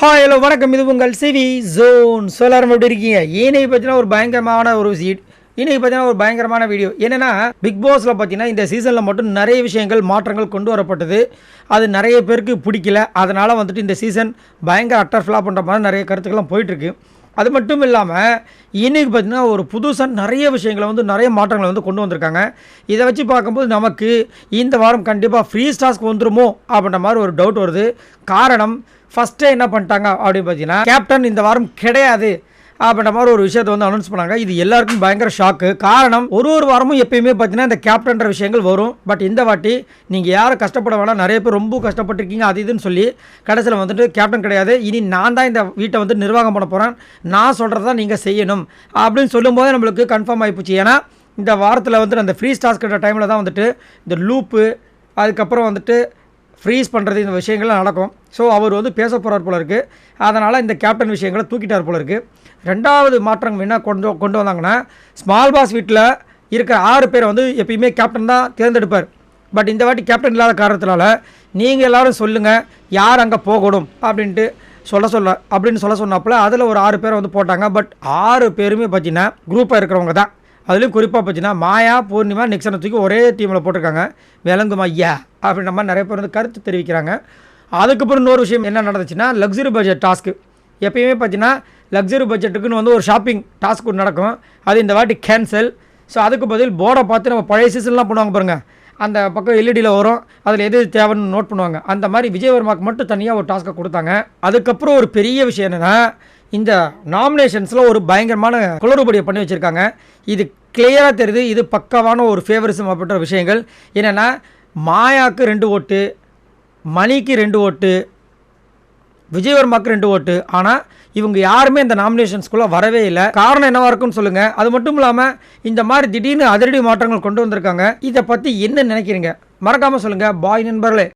Hi hello வணக்கம். இது உங்கள் சிவி ஜோன் சொல்லாரம் எப்படி இருக்கீங்க? ஏனையை பார்த்தீங்கன்னா ஒரு பயங்கரமான ஒரு சீட் இன்னைக்கு பார்த்தீங்கன்னா ஒரு பயங்கரமான வீடியோ என்னென்னா பிக் பாஸில் பார்த்தீங்கன்னா இந்த சீசனில் மட்டும் நிறைய விஷயங்கள் மாற்றங்கள் கொண்டு வரப்பட்டது. அது நிறைய பேருக்கு பிடிக்கல. அதனால் வந்துட்டு இந்த சீசன் பயங்கர அட்டர் ஃப்ளாப் பண்ணுற மாதிரி நிறைய கருத்துக்கள்லாம் போயிட்டுருக்கு அது மட்டும் இல்லாமல் இன்றைக்கி பார்த்தீங்கன்னா ஒரு புதுசாக நிறைய விஷயங்களை வந்து நிறைய மாற்றங்களை வந்து கொண்டு வந்திருக்காங்க. இதை வச்சு பார்க்கும்போது நமக்கு இந்த வாரம் கண்டிப்பாக ஃப்ரீ ஸ்டாஸ்க்கு வந்துருமோ அப்படின்ற மாதிரி ஒரு டவுட் வருது. காரணம் ஃபஸ்ட்டே என்ன பண்ணிட்டாங்க அப்படின்னு பார்த்தீங்கன்னா கேப்டன் இந்த வாரம் கிடையாது. அப்படின்ற மாதிரி ஒரு விஷயத்தை வந்து அனௌன்ஸ் பண்ணாங்க. இது எல்லாருக்கும் பயங்கர ஷாக்கு காரணம் ஒரு ஒரு வாரமும் எப்பயுமே பார்த்தீங்கன்னா இந்த கேப்டன்ற விஷயங்கள் வரும். பட் இந்த வாட்டி நீங்கள் யாரும் கஷ்டப்பட வேணாம். நிறைய பேர் ரொம்ப கஷ்டப்பட்டிருக்கீங்க அது இதுன்னு சொல்லி கடைசியில் வந்துட்டு கேப்டன் கிடையாது. இனி நான் தான் இந்த வீட்டை வந்து நிர்வாகம் பண்ண போகிறேன் நான் சொல்கிறத நீங்கள் செய்யணும். அப்படின்னு சொல்லும்போது நம்மளுக்கு கன்ஃபார்ம் ஆகிப்போச்சு ஏன்னா இந்த வாரத்தில் வந்துட்டு அந்த ஃப்ரீ ஸ்டாஸ் கிட்ட டைமில் தான் வந்துட்டு இந்த லூப்பு அதுக்கப்புறம் வந்துட்டு ஃப்ரீஸ் பண்ணுறது இந்த விஷயங்கள்லாம் நடக்கும். ஸோ அவர் வந்து பேச போகிறார் போல இருக்குது அதனால் இந்த கேப்டன் விஷயங்களை தூக்கிட்டார் போல இருக்குது ரெண்டாவது மாற்றம் என்ன கொண்டு கொண்டு வந்தாங்கன்னா ஸ்மால் பாஸ் வீட்டில் இருக்கிற ஆறு பேரை வந்து எப்பயுமே கேப்டன் தான் தேர்ந்தெடுப்பார். பட் இந்த வாட்டி கேப்டன் இல்லாத காரணத்தினால நீங்கள் எல்லோரும் சொல்லுங்கள் யார் அங்கே போகணும்? அப்படின்ட்டு சொல்ல சொல்ல அப்படின்னு சொல்ல சொன்னப்பல அதில் ஒரு ஆறு பேரை வந்து போட்டாங்க. பட் ஆறு பேருமே பார்த்தீங்கன்னா குரூப்பாக இருக்கிறவங்க தான். அதுலேயும் குறிப்பாக பார்த்தீங்கன்னா மாயா பூர்ணிமா நிக்சனை தூக்கி ஒரே டீமில் போட்டிருக்காங்க. விளங்குமா ஐயா அப்படின்ற மாதிரி நிறைய பேர் வந்து கருத்து தெரிவிக்கிறாங்க. அதுக்கப்புறம் இன்னொரு விஷயம் என்ன நடந்துச்சுன்னா லக்ஸுரி பட்ஜெட் டாஸ்க்கு எப்பயுமே பார்த்தீங்கன்னா லக்ஸுரி பட்ஜெட்டுக்குன்னு வந்து ஒரு ஷாப்பிங் டாஸ்க் ஒன்று நடக்கும். அது இந்த வாட்டி கேன்சல் ஸோ அதுக்கு பதில் போர்டை பார்த்து நம்ம பழைய சீசன்லாம் பண்ணுவாங்க பாருங்கள் அந்த பக்கம் எல்இடியில் வரும். அதில் எது தேவைன்னு நோட் பண்ணுவாங்க. அந்த மாதிரி விஜயவர்மாக்கு மட்டும் தனியாக ஒரு டாஸ்க்கை கொடுத்தாங்க. அதுக்கப்புறம் ஒரு பெரிய விஷயம் என்னென்னா இந்த நாமினேஷன்ஸில் ஒரு பயங்கரமான குளறுபடியை பண்ணி வச்சுருக்காங்க. இது கிளியராக தெரியுது. இது பக்கவான ஒரு ஃபேவரிசம் அப்படின்ற விஷயங்கள். என்னென்னா மாயாவுக்கு ரெண்டு ஓட்டு மணிக்கு ரெண்டு ஓட்டு விஜயவர்மாவுக்கு ரெண்டு ஓட்டு. ஆனால் இவங்க யாருமே இந்த நாமினேஷன்ஸ்குள்ளே வரவே இல்லை. காரணம் என்னவாக இருக்குன்னு சொல்லுங்கள் அது மட்டும் இல்லாமல் இந்த மாதிரி திடீர்னு அதிரடி மாற்றங்கள் கொண்டு வந்திருக்காங்க. இதை பற்றி என்ன நினைக்கிறீங்க? மறக்காமல் சொல்லுங்கள் பாய் நண்பர்களே.